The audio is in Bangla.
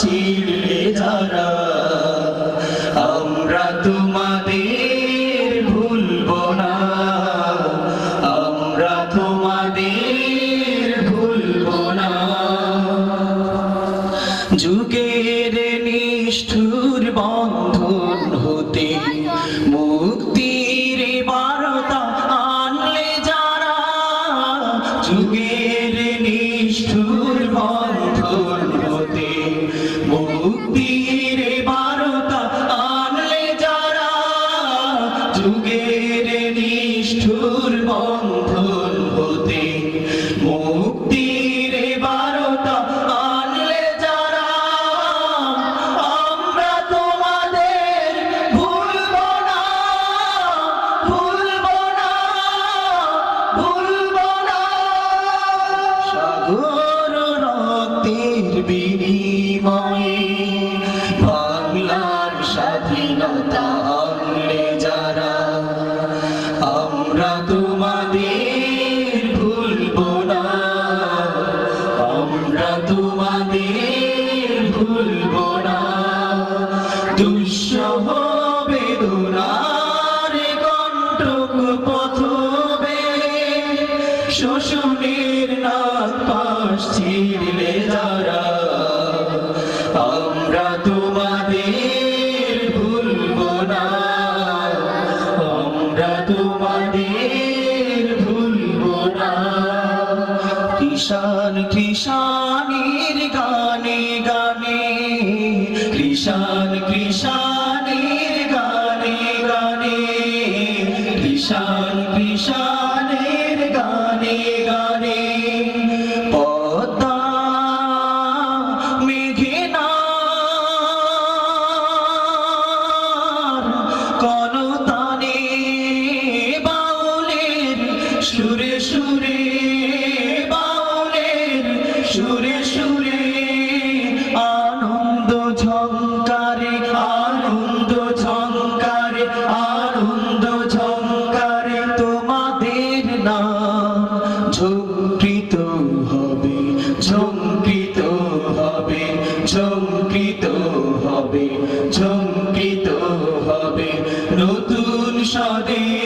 ছিঁড়লে যারা আমরা তোমাদের ভুলবো না। আমরা নিষ্ঠুর বন্ধন হতে মুক্তির বারতা আনলে যারা, যুগের নিষ্ঠুর বন্ধন যুগের নিষ্ঠুর বন্ধন হতে মুক্তির বারতা আনলে যারা, আমরা তোমাদের ভুলবো না ভুলবো না ভুলবো না। সাগর রক্তের বিনিময়ে দুঃসহ বেদনার কণ্টক পথবে। শোষণের নাক পাশ ছিঁড়লে যারা। আমরা তোমাদের ভুলবো না। আমরা তোমাদের ভুলবো না। কৃষাণ কৃষাণের গানে গানে কৃষাণ, কৃষাণের গানে গানে, কৃষাণ, কৃষাণের গানে গানে। পদ্মা মেঘনার কলতানে বাউলের সুরে সুরে, বাউলের সুরে সুরে। ঝঙ্কৃত হবে চমকিত হবে। নতুন স্বদেশ